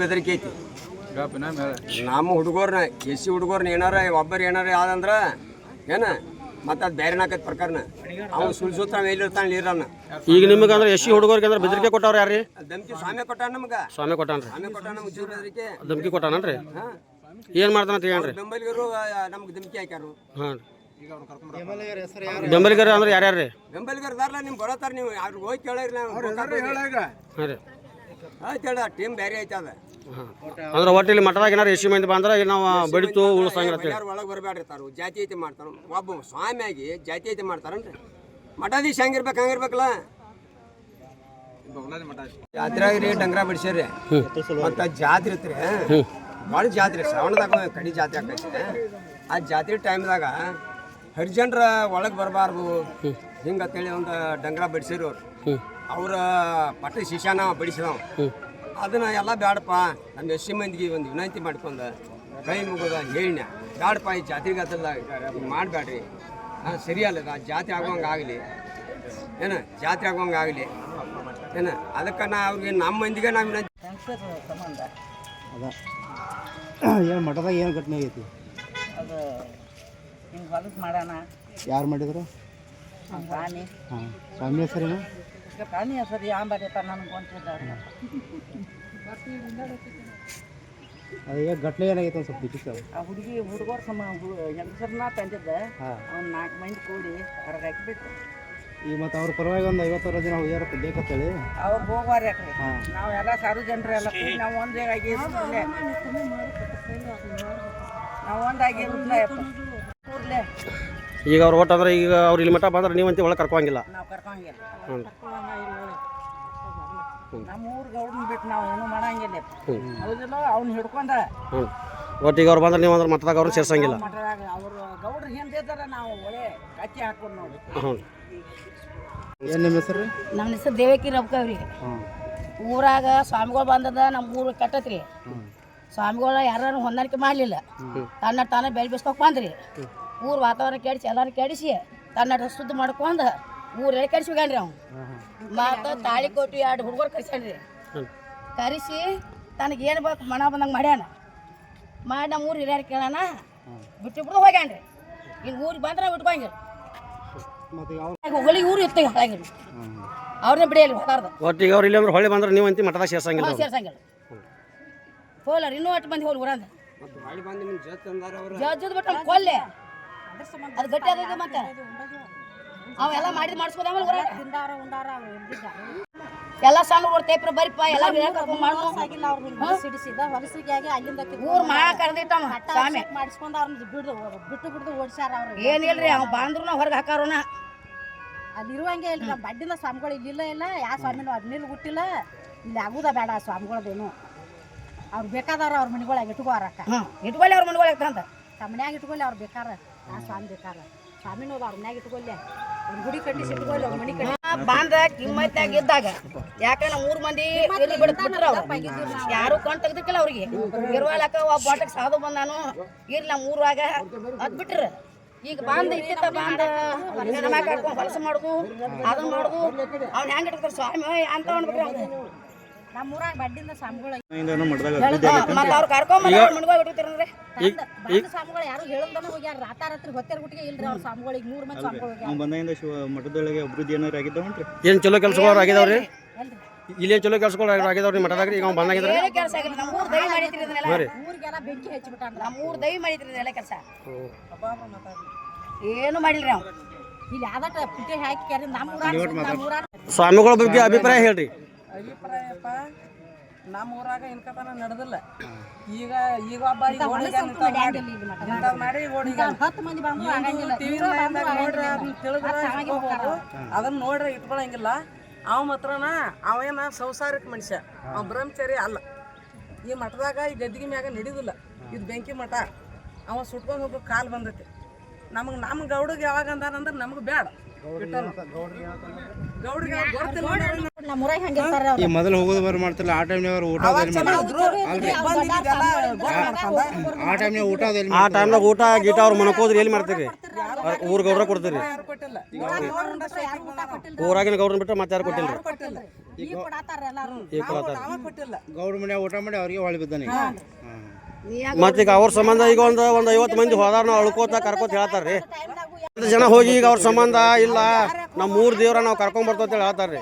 ಬೆದರಿಕೆ ಐತಿ ನಮ್ಮ ಹುಡುಗರ್ನ ಎಸ್ ಸಿ ಹುಡುಗರ್ನ ಏನಾರ ಒಬ್ಬರು ಏನಾರ ಯಾವ್ದಂದ್ರ ಏನ? ಮತ್ತೆ ಅದು ಬೇರೆ ಹಾಕತ್ ಪ್ರಕಾರನ. ಅವ್ನು ಸುಳ್ ಸುತ್ತ ಎಲ್ಲಿರ್ತಾನೆ ನೀರನ್ನ ಈಗ ನಿಮಗೆ ಅಂದ್ರೆ ಎಸ್ ಸಿ ಹುಡುಗರಿಗೆ ಅಂದ್ರೆ ಬೆದರಿಕೆ ಕೊಟ್ಟವ್ರು ಯಾರು ದಮ್ಕಿ ಸ್ವಾಮಿ ಕೊಟ್ಟಾನ ನಮ್ಗೆ. ಸ್ವಾಮಿ ಕೊಟ್ಟಾನ್ರಿ. ಸ್ವಾಮಿ ಕೊಟ್ಟಾನ ನಮ್ಗೆ ಜೀವ ಬೆದರಿಕೆ. ಧಮ್ಕಿ ಕೊಟ್ಟಾನನ್ರಿ? ಹಾಂ. ಏನು ಮಾಡ್ತಾನಂತ ಹೇಳ್ರಿ? ಬೆಂಬಲಿಗರು ನಮ್ಗೆ ಧಮಕಿ ಹಾಕ್ಯಾರು. ಹಾಂ. ಬೆಂಬಲಿಗರ ಅಂದ್ರೆ ಯಾರ್ಯಾರ್ರಿ? ರೀ ಬೆಂಬಲಿಗರು ಬರಲ್ಲ ನಿಮ್ಗೆ ಬರತ್ತಾರ ನೀವು. ಯಾರು ಹೋಗಿ ಕೇಳಿರಿ ನಾವು ಹಾಂ ರೀ. ಆಯ್ತು ಹೇಳ ಟೀಮ್ ಬೇರೆ ಐತೆ ಅದ. ಹಾಂ. ಅಂದ್ರೆ ಒಟ್ಟು ಇಲ್ಲಿ ಮಠದಾಗ ಏನಾರು ಎಷ್ಟು ಮಂದಿ ಬಂದ್ರೆ ಇಲ್ಲಿ ನಾವು ಬಿಡ್ತು ಉಳಿಸಂಗ ಯಾರು ಒಳಗೆ ಬರಬೇಡ್ರಿ ತಾರು ಜಾತಿ ಐತಿ ಮಾಡ್ತಾರ. ಒಬ್ಬ ಸ್ವಾಮಿಯಾಗಿ ಜಾತಿ ಐತಿ ಮಾಡ್ತಾರನ್ರಿ? ಮಠಾಧೀಶ ಹಂಗಿರ್ಬೇಕು ಹಂಗಿರ್ಬೇಕಲ್ಲ? ಜಾತ್ರೆಯಾಗ ರೀ ಡಂಗ್ರ ಬಿಡ್ಸ್ಯಾರಿ ಮತ್ತು ಜಾತ್ರೆ ಐತ್ರಿ ಭಾಳ ಜಾತ್ರೆ ಶ್ರಾವಣದಾಗ ಕಡಿ ಜಾತ್ರೆ ಆಗ್ತೈತಿ ಆ ಜಾತ್ರೆ ಟೈಮ್ದಾಗ ಹರಿಜನ್ರ ಒಳಗೆ ಬರಬಾರ್ದು. ಹಿಂಗತ್ತೇಳಿ ಒಂದು ಡಂಗ್ರ ಬಿಡಿಸಿರಿ ಅವ್ರು. ಅವ್ರ ಪಟ್ಟ ಶಿಷ್ಯನ ಬಡಿಸಿದವ. ಅದನ್ನ ಎಲ್ಲ ಬೇಡಪ್ಪ ನಮ್ಮ ಎಸ್ ಮಂದಿಗೆ ಒಂದು ವಿನಂತಿ ಮಾಡ್ಕೊಂಡು ಕೈ ಮುಗಿದ ಹೇಳಿನ ಬೇಡಪ್ಪ ಈ ಜಾತ್ರೆಗೆ ಅದಲ್ಲ ಮಾಡಬೇಡ್ರಿ ಹಾಂ ಸರಿಯಲ್ಲ ಜಾತಿ ಆಗೋಂಗೆ ಆಗಲಿ. ಏನು ಜಾತಿ ಆಗೋಂಗೆ ಆಗಲಿ. ಏನು ಅದಕ್ಕೆ ನಾ ಅವ್ರಿಗೆ ನಮ್ಮ ಮಂದಿಗೆ ನಾವು ವಿನಂತಿ ಏನು ಮಠದಾಗ ಏನು ಘಟನೆ ಆಗೈತಿ? ಅದು ಹಿಂಗೆ ಹೊಲಕ್ಕೆ ಮಾಡೋಣ. ಯಾರು ಮಾಡಿದ್ರು? ಸ್ವಾಮಿ. ಹಾಂ ಸ್ವಾಮಿ ಹೆಸರೇನು? ಪ್ರಾಣಿ ಹೆಸರು ಯಾವ ಬರೀತ ನನಗೆ ಗೊಂತಿದ್ದಾರೆ ಅದು ಈಗ ಘಟನೆ ಏನಾಗೈತೆ ಒಂದು ಸ್ವಲ್ಪ ಬಿಚ್ಚಿತ್ತು ಆ ಹುಡುಗಿ ಹುಡುಗರು ಸಮ ಹೆಂಗಸರನ್ನ ತಂದಿದ್ದೆ. ಅವ್ನು ನಾಲ್ಕು ಮಂದಿ ಕೂಡಿ ಹೊರಗೆ ಹಾಕಿಬಿಟ್ಟು ಈಗ ಮತ್ತು ಅವ್ರ ಪರವಾಗಿ ಒಂದು ಐವತ್ತಾರು ಜನ ಹೋಗ್ಯಾರ ಬೇಕಂತೇಳಿ ಅವ್ರು ಹೋಗ್ಬಾರ ಯಾಕ್ರಿ? ಹಾಂ. ನಾವೆಲ್ಲ ಸಾರು ಜನರು ಎಲ್ಲ ಕೂಡಿ ನಾವು ಒಂದೇ ಇರ್ಲೇ ನಾವು ಒಂದಾಗಿ ಕೂಡಲೇ. ಈಗ ಅವ್ರು ಒಟ್ಟು ಅಂದ್ರೆ ಈಗ ಅವ್ರು ಇಲ್ಲಿ ಮಟ್ಟ ಬಂದ್ರೆ ನೀವಂತ ಒಳಗೆ ಕರ್ಕೊಂಗಿಲ್ಲ ನಾವು ಕರ್ಕೊಂಗಿಲ್ಲ ಹ್ಞೂ ನಮ್ಮ ಊರು ಗೌಡನ್ ಬಿಟ್ಟು ನಾವು ಏನೂ ಮಾಡಂಗಿಲ್ಲ. ಹೌದಿಲ್ಲ? ಅವ್ನು ಹಿಡ್ಕೊಂಡ. ಹ್ಞೂ ಒಟ್ಟು ಈಗ ಅವ್ರು ಬಂದ್ರೆ ನೀವು ಅಂದ್ರೆ ಮಠದಾಗ ಅವ್ರನ್ನ ಸೇರ್ಸಂಗಿಲ್ಲ. ಮಠದಾಗ ಅವರು ಗೌಡ್ರು ಹಿಂದೆ ಇದ್ದಾರ ನಾವು ಒಳ್ಳೆ ಕಚ್ಚಿ ಹಾಕೊಂಡು ನೋಡಿ. ಹ್ಞೂ ಏನು ನಿಮ್ಮ ಹೆಸರು? ನಮ್ಮ ಹೆಸರು ದೇವಕಿ ರಬ್ಕವ್ರಿ ಊರಾಗ ಸ್ವಾಮಿಗಳು ಬಂದದ ನಮ್ಮ ಊರು ಕಟ್ಟತ್ರಿ. ಸ್ವಾಮಿಗಳ ಯಾರು ಹೊಂದಾಣಿಕೆ ಮಾಡಲಿಲ್ಲ. ತನ್ನ ತಾನೇ ಬೆಳೆ ಬಿಸ್ಕೊಕ್ ಬಂದ್ರಿ ಊರು ವಾತಾವರಣ ಕೆಡಿಸಿ ಎಲ್ಲಾರು ಕೆಡಿಸಿ ತನ್ನ ಶುದ್ಧ ಮಾಡ್ಕೊಂಡು ಊರೆಲ್ಲ ಕೆಡಿಸ್ಬೇಕನ್ರಿ ಅವ್ನು. ಮತ್ತು ತಾಳಿ ಕೊಟ್ಟು ಎರಡು ಹುಡುಗರು ಕರ್ಸ್ಯಾನ್ರಿ. ಕರೆಸಿ ತನಗೆ ಏನು ಬೇಕು ಮನ ಬಂದಂಗೆ ಮಾಡ್ಯಾನ. ಮಾಡಿ ನಮ್ಮ ಊರು ಹಿರಿಯರು ಕೇಳೋಣ. ಬಿಟ್ಟು ಬಿಟ್ಟು ಹೋಗ್ಯಾನ್ರಿ. ಈಗ ಊರಿಗೆ ಬಂದ್ರೆ ಬಿಟ್ಬಂಗಿ ಮತ್ತು ಯಾವ ಹೊಳಿ ಊರು ಇತ್ತು ಹಾಗಿಲ್ಲ ಅವ್ರನ್ನ ಬಿಡಿಯಲ್ಲ ಹೊತ್ತಾರ್ದು ಒಟ್ಟಿಗೆ ಅವ್ರು ಇಲ್ಲಿ ಅಂದ್ರೆ ಹೊಳ್ಳಿ ಬಂದ್ರೆ ನೀವು ಮಠದಾಗ ಸೇರ್ಸಂಗಿಲ್ಲ ಸೇರ್ಸಂಗಿಲ್ಲ. ಹೋಲರ್ ಇನ್ನೂ ಒಟ್ಟು ಮಂದಿ ಹೋಲ್ ಊರಂದ ಜಜ್ಜದ್ ಬಿಟ್ಟು ಕೊಲ್ಲೆ. ಅದು ಗಟ್ಟಿ ಅದ ಮತ್ತೆ? ಅವೆಲ್ಲ ಮಾಡಿದ್ ಮಾಡಿಸ್ಬೋದ ಎಲ್ಲ ಸಣ್ಣ ಊರ್ ತೇಪ್ರ ಬರಿಪ್ಪ ಎಲ್ಲ ಊರ್ ಮಾ ಕರೆದಿಟ್ಟವ ಸ್ವಾಮಿ. ಮಾಡಿಸ್ಕೊಂಡು ಅವ್ರನ್ನ ಬಿಡು ಬಿಟ್ಟು ಬಿಟ್ಟು ಓಡಿಸ್ಯಾರ ಅವ್ರು. ಏನಿಲ್ರಿ ಅವ್ ಬಾಂದ್ರು ಹೊರಗೆ ಹಾಕಾರೋನ. ಅಲ್ಲಿ ಇರುವಂಗೆ ಇಲ್ರಿ ನಮ್ಮ ಬಡ್ಡಿನ ಸ್ವಾಮಿಗಳು ಇಲ್ಲಿಲ್ಲ ಇಲ್ಲ ಯಾವ ಸ್ವಾಮಿನೂ ಅದ್ನಿಲ್ ಹುಟ್ಟಿಲ್ಲ. ಇಲ್ಲಿ ಆಗುದ ಬೇಡ ಆ ಸ್ವಾಮಿಗಳದೇನು. ಅವ್ರು ಬೇಕಾದವ್ರು ಅವ್ರ ಮನಿಗಳಾಗ ಇಟ್ಕೋರಕ್ಕ ಹ್ಮ್ ಇಟ್ಕೊಳ್ಳಿ ಅವ್ರ ಮನಿಗಳಾಗ ಅಂತ ತಮ್ಮ ಮನ್ಯಾಗ ಇಟ್ಕೊಳ್ಳಿ ಅವ್ರು ಬೇಕಾರ ಆ ಸ್ವಾಮಿ ಅವ್ರ ಮನ್ಯಾಗ ಒಂದು ಗುಡಿ ಕಟ್ಟಿಸಿ ಇಟ್ಕೊಳ್ಳಿ ಒಂದು ಮನೆ ಕಟ್ಟಿ ಬಾಂಧ ಕಿಮ್ಮತ್ತಾಗ ಇದ್ದಾಗ ಯಾಕಂದ್ರೆ ಮೂರು ಮಂದಿ ಎಲ್ಲಿ ಯಾರು ಕಣ್ ತೆಗ್ದಿಕ್ಕಿಲ್ಲ ಅವ್ರಿಗೆ. ಇರುವಾಳಕ ಒಬ್ಬ ಬಾಟಕ್ ಸಾದು ಬಂದಾನು ಇರ್ಲಿ ನಮ್ಮ ಊರಾಗ ಅದ್ ಬಿಟ್ರ. ಈಗ ಬಾಂಧ ಇತ್ತ ಬಾಂಧ ಹೆಣ್ಮಕ್ಳು ಹಾಕೊಂಡು ಹೊಲಸು ಮಾಡುದು ಅದನ್ನ ಮಾಡುದು ಅವ್ನ ಹೆಂಗ್ ಇಟ್ಕೊತಾರ ಸ್ವಾಮಿ ಅಂತ ಅನ್ಬೇಕ್ರಿ ಅವ್ನು ನಮ್ಮ ಊರಾಗ ಬಡ್ಡಿಂದ ಸ್ವಾಮಿಗಳು ಮತ್ತೆ ಅವ್ರು ಬಂದ ಯಾರು ಹೇಳಲ್ದನ ಹೋಗ್ಯಾರ. ಗುಟ್ಟಿಗೆ ಇಲ್ರಿ ಅವ್ರ ಮೂರು ಮಂದಿ ಸ್ವಾಮಿಗಳು ಹೋಗ್ಯಾರ. ಬಂದಾಗಿಂದ ಶಿವ ಮಠದೊಳಗೆ ಅಭಿವೃದ್ಧಿ ಏನಾರು ಆಗಿದ್ದಾವನ್ರಿ? ಏನು ಚಲೋ ಕೆಲಸಗಳು ಆಗಿದಾವ್ರಿ? ಇಲ್ಲಿ ಏನು ಚಲೋ ಕೆಲಸಗಳು ಆಗಿದಾವ್ರಿ ಮಠದಾಗ ಈಗ ಅವ್ನು ಬಂದಾಗಿದ್ರೆ ಏನು ಕೆಲಸ ಆಗಿಲ್ಲ ನಮ್ಮ ಊರ್ ದೈ ಮಾಡಿದ್ರಿ ಇದನ್ನೆಲ್ಲ ಊರಿಗೆಲ್ಲ ಬೆಂಕಿ ಹಚ್ಚಿಬಿಟ್ಟಾನ್ರ. ನಮ್ಮ ಊರ್ ದೈ ಮಾಡಿದ್ರಿ ಇದೆಲ್ಲ ಕೆಲಸ. ಏನು ಮಾಡಿಲ್ರಿ ಅವ್ನು ಇಲ್ಲಿ ಯಾವ್ದಟ ಪುಟ್ಟಿ ಹಾಕಿ ಕ್ಯಾರಿ ನಮ್ಮ ಊರಾಗ ಸ್ವಾಮಿಗಳ ಬಗ್ಗೆ ಅಭಿಪ್ರಾಯ ಹೇಳ್ರಿ. ಅಭಿಪ್ರಾಯಪ್ಪ ನಮ್ಮ ಊರಾಗ ಇನ್ಕತನ ನಡೆದಿಲ್ಲ. ಈಗ ಈಗ ಒಬ್ಬ ಮಾಡಿ ನೋಡ್ರಿ ಅದನ್ನ ತಿಳಿದ್ರೆ. ಅದನ್ನ ನೋಡ್ರಿ ಇಟ್ಕೊಳಂಗಿಲ್ಲ. ಅವ ಮಾತ್ರನ ಅವೇನ ಸಂಸಾರಿಕ ಮನುಷ್ಯ. ಅವ ಬ್ರಹ್ಮಚಾರಿ ಅಲ್ಲ. ಈ ಮಠದಾಗ ಈ ಗದ್ದಿಗೆ ಮ್ಯಾಗ ನಡೀದಿಲ್ಲ. ಇದು ಬೆಂಕಿ ಮಠ. ಅವ ಸುಟ್ಕೊಂಡು ಹೋಗೋ ಕಾಲ್ ಬಂದೈತಿ. ನಮಗೆ ನಮ್ಮ ಗೌಡಗ್ ಯಾವಾಗ ಅಂದಾರಂದ್ರೆ ನಮಗೆ ಬೇಡ ಈ ಮೊದಲು ಹೋಗೋದು ಬರ ಮಾಡ್ತಿಲ್ಲ ಆ ಟೈಮ್ನಾಗ ಅವ್ರು ಊಟ. ಆ ಟೈಮ್ನಾಗ ಊಟ ಆ ಟೈಮ್ನಾಗ ಊಟ ಗೀಟ ಅವ್ರು ಮನ್ಕೋದ್ರಿ ಎಲ್ಲಿ ಮಾಡ್ತೀರಿ? ಊರ್ ಗೌರವ ಕೊಡ್ತೀರಿ. ಊರಾಗಿನ ಗೌರ್ ಬಿಟ್ಟರೆ ಮತ್ತೆ ಯಾರು ಕೊಟ್ಟಿಲ್ಲ? ಗೌರ್ ಕೊಟ್ಟಿಲ್ಲ. ಈಗ ಕೊಡತ್ತಾರ ಎಲ್ಲಾರು? ಈಗ ನಾವು ನಾವೇ ಕೊಟ್ಟಿಲ್ಲ. ಗೌಡ ಮನೆ ಊಟ ಮಾಡಿ ಅವ್ರಿಗೆ ಹೊಳಿ ಬಿದ್ದಾನೆ ಮತ್ತೆ ಈಗ ಅವ್ರ ಸಂಬಂಧ ಈಗ ಒಂದು ಒಂದು ಐವತ್ತು ಮಂದಿ ಹೋದಾರ ನಾವು ಅಳ್ಕೋತ ಕರ್ಕೋತ ಹೇಳ್ತಾರ್ರಿ. ಜನ ಹೋಗಿ ಈಗ ಅವ್ರ ಸಂಬಂಧ ಇಲ್ಲ ನಮ್ಮ ಮೂರು ದೇವ್ರ ನಾವು ಕರ್ಕೊಂಡ್ ಬರ್ತೋ ಅಂತ ಹೇಳಿ ಹೇಳ್ತಾರ್ರಿ.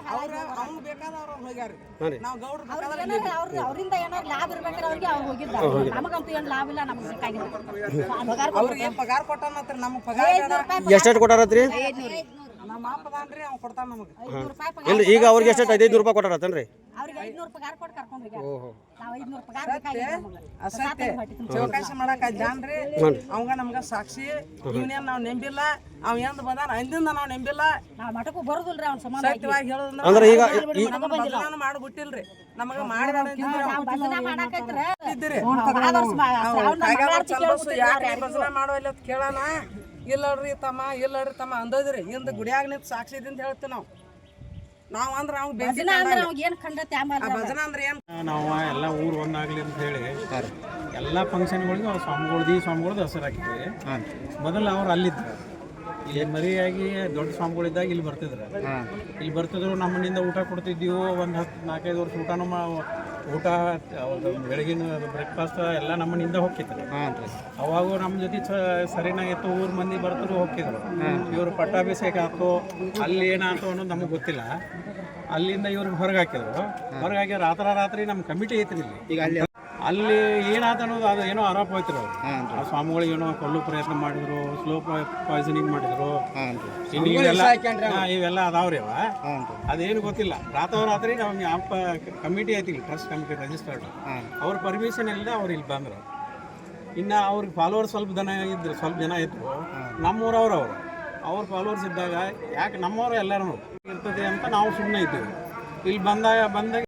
ಎಷ್ಟೆಷ್ಟು ಕೊಟ್ಟಾರತ್ರಿ? ನಮ್ಮ ಅವ್ನು ಕೊಡ್ತಾನ ನಮಗೆ. ಐದ್ನೂರು ರೂಪಾಯಿ ಪಗಾರ ಇಲ್ಲ ಈಗ ಅವ್ರಿಗೆ ಎಷ್ಟು ಐದೈದು ರೂಪಾಯಿ ಕೊಟ್ಟಾರತನ್ರಿ? ಅವ್ರಿಗೆ ಐದ್ನೂರು ಪಗಾರ ಕೊಟ್ಟು ಕರ್ಕೊಂಡು ಹೋಗ್ಯಾರ. ಓಹೋ. ನಾವು ಐದ್ನೂರು ಪಗಾರ ಬೇಕಾಗಿಲ್ಲ ನಮಗೆ. ಅಸತ್ಯ. ಚೌಕಾಸಿ ಮಾಡಕ್ ಜಾನ್ರಿ ಅವಂಗ ನಮ್ಗ ಸಾಕ್ಷಿ ಇವನೇನ್ ನಾವ್ ನೆಂಬಿಲ್ಲ ಅವ್ ಎಂದ್ ಬಂದಾನ ಅಂದಿಂದ ನಾವ್ ನೆಂಬಿಲ್ಲ. ನಾವು ಮಠಕ್ಕೂ ಬರೋದಿಲ್ರಿ ಅವ್ನ ಸಂಬಂಧ ಸತ್ಯವಾಗಿ ಹೇಳೋದಂದ್ರ ಅಂದ್ರೆ ಈಗ ಭಜನಾನು ಮಾಡ್ಬಿಟ್ಟಿಲ್ರಿ. ನಮಗ ಮಾಡಿದಾರ ನಾವು ಭಜನೆ ಮಾಡಾಕೈತ್ರ. ವರ್ಷ ಮಾ- ಕೇಳ್ಬಿಟ್ಟಿದ್ರು ಮಾಡೋಲ್ಲ ಕೇಳೋಣ. ಇಲ್ಲಡ್ರಿ ತಮ್ಮ ಇಲ್ಲಡ್ರಿ ತಮ್ಮ ಅಂದದ್ರಿ. ಹಿಂದ ಗುಡಿಯಾಗ ನಿಂತ ಸಾಕ್ಷಿ ಅಂತ ಹೇಳ್ತೀವಿ ನಾವು. ನಾವು ಅಂದ್ರೆ ಭಜನೆ ಅಂದ್ರೆ ಅವ್ಗೆ ಏನು ಖಂಡತೆ ಆಮೇಲೆ ಭಜನ ಅಂದ್ರೆ ಏನ್? ನಾವು ಎಲ್ಲ ಊರು ಒಂದಾಗಲಿ ಅಂತ ಹೇಳಿ ಎಲ್ಲ ಫಂಕ್ಷನ್ಗಳಿಗೂ ಅವ್ರು ಸ್ವಾಮಿಗಳ್ದು ಈ ಸ್ವಾಮಿಗಳ್ದು ಹೆಸರು ಹಾಕಿದ್ವಿ. ಮೊದಲು ಅವ್ರು ಅಲ್ಲಿದ್ರು. ಇಲ್ಲಿ ಮರಿಯಾಗಿ ದೊಡ್ಡ ಸ್ವಾಮಿಗಳಿದ್ದಾಗ ಇಲ್ಲಿ ಬರ್ತಿದ್ರು. ಇಲ್ಲಿ ಬರ್ತಿದ್ರು ನಮ್ಮನಿಂದ ಊಟ ಕೊಡ್ತಿದ್ದೀವಿ ಒಂದು ಹತ್ತು ನಾಲ್ಕೈದು ವರ್ಷ ಊಟನೂ ಮಾ ಊಟ ಬೆಳಗಿನ ಬ್ರೇಕ್ಫಾಸ್ಟ್ ಎಲ್ಲ ನಮ್ಮನಿಂದ ಹೋಗ್ತಿತ್ತು ಅವಾಗೂ ನಮ್ಮ ಜೊತೆ ಸರಿನಾಗಿತ್ತು ಊರ್ ಮಂದಿ ಬರ್ತಾರೆ ಹೋಗ್ತಿದ್ರು. ಇವರು ಪಟ್ಟಾಭಿಷೇಕ ಆಯ್ತು ಅಲ್ಲಿ ಏನಾಯ್ತು ಅನ್ನೋದು ನಮಗೆ ಗೊತ್ತಿಲ್ಲ. ಅಲ್ಲಿಂದ ಇವ್ರಿಗೆ ಹೊರಗೆ ಹಾಕಿದ್ರು. ಹೊರಗೆ ಹಾಕಿ ರಾತ್ರಿ ರಾತ್ರಿ ನಮ್ಮ ಕಮಿಟಿ ಐತ್ರಿ ಇಲ್ಲಿ. ಈಗ ಅಲ್ಲಿ ಅಲ್ಲಿ ಏನಾಯ್ತು ಅನ್ನೋದು ಅದು ಏನೋ ಆರೋಪ ಹೋಯ್ತು ಅವ್ರು. ಆ ಸ್ವಾಮಿಗಳಿಗೆ ಏನೋ ಕೊಲ್ಲು ಪ್ರಯತ್ನ ಮಾಡಿದ್ರು ಸ್ಲೋ ಪಾಯ್ಸನಿಂಗ್ ಮಾಡಿದ್ರು. ಇನ್ನು ಇವೆಲ್ಲ ಹಾ, ಇವೆಲ್ಲ ಅದಾವ್ರಿ ಅವ. ಅದೇನು ಗೊತ್ತಿಲ್ಲ. ರಾತ್ರೋರಾತ್ರಿ ನಾವು ಯಾವ ಕಮಿಟಿ ಐತಿ ಟ್ರಸ್ಟ್ ಕಮಿಟಿ ರಿಜಿಸ್ಟರ್ಡ್ ಅವ್ರ ಪರ್ಮಿಷನ್ ಇಲ್ಲದೆ ಅವ್ರು ಇಲ್ಲಿ ಬಂದ್ರು. ಇನ್ನು ಅವ್ರಿಗೆ ಫಾಲೋವರ್ ಸ್ವಲ್ಪ ಜನ ಇದ್ರು ಸ್ವಲ್ಪ ಜನ ಇದ್ರು. ನಮ್ಮೂರವ್ರು ಅವರು. ಅವ್ರ ಫಾಲೋವರ್ಸ್ ಇದ್ದಾಗ ಯಾಕೆ ನಮ್ಮವರು ಎಲ್ಲರೂ ಇರ್ತದೆ ಅಂತ ನಾವು ಸುಮ್ಮನೆ ಇದ್ದೀವಿ. ಇಲ್ಲಿ ಬಂದಾಗ ಬಂದಾಗ